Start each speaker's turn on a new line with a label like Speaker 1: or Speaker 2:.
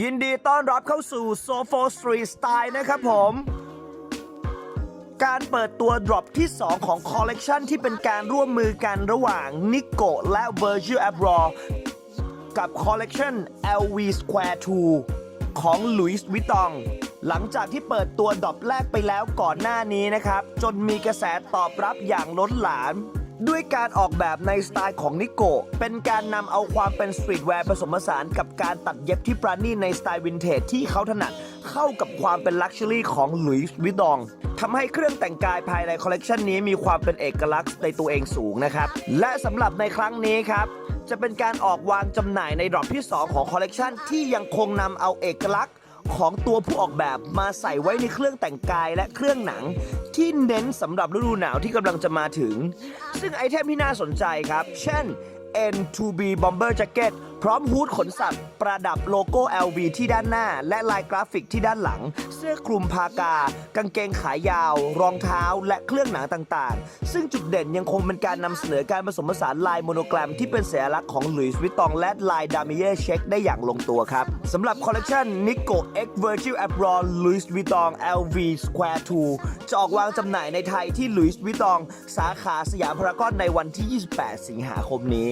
Speaker 1: ยินดีต้อนรับเข้าสู่ s o f o Street Style นะครับผม การเปิดตัวดรอปที่ 2 ของคอลเลกชันที่เป็นการร่วมมือกันระหว่าง Nico และ Virgil Abloh กับคอลเลกชัน LV Square 2 ของ Louis Vuitton หลังจากที่เปิดตัวดรอปแรกไปแล้วก่อนหน้านี้นะครับ จนมีกระแสตอบรับอย่างล้นหลาม ด้วยการออกแบบในสไตล์ของนิโกเป็นการนำเอาความเป็นสตรีทแวร์ผสมผสานกับการตัดเย็บที่ปราณีตในสไตล์วินเทจที่เขาถนัดเข้ากับความเป็นลักชัวรี่ของหลุยส์วิตองทำให้เครื่องแต่งกายภายในคอลเลกชันนี้มีความเป็นเอกลักษณ์ในตัวเองสูงนะครับ และสำหรับในครั้งนี้ครับ จะเป็นการออกวางจำหน่ายในดรอปที่ 2 ของคอลเลกชันที่ยังคงนำเอาเอกลักษณ์ ของตัวผู้ออกแบบมาใส่ไว้ในเครื่องแต่งกายและเครื่องหนัง ที่เน้นสำหรับฤดูหนาวที่กำลังจะมาถึง ซึ่งไอเทมที่น่าสนใจครับ เช่น N2B Bomber Jacket พร้อมฮูดขนสัตว์ ประดับโลโก้ LV ที่ด้านหน้า และลายกราฟิกที่ด้านหลัง เสื้อคลุมพากา กางเกงขายาว รองเท้าและเครื่องหนังต่างๆ ซึ่งจุดเด่นยังคงเป็นการนำเสนอการผสมผสานลายโมโนแกรมที่เป็นสัญลักษณ์ของหลุยส์วิตตองและลายดามิเย่เช็คได้อย่างลงตัวครับสำหรับคอลเลกชัน Nico X Virgil Abloh Louis Vuitton LV Square 2 จะออกวางจำหน่ายในไทยที่ Louis Vuitton สาขาสยามพารากอนในวันที่ 28 สิงหาคมนี้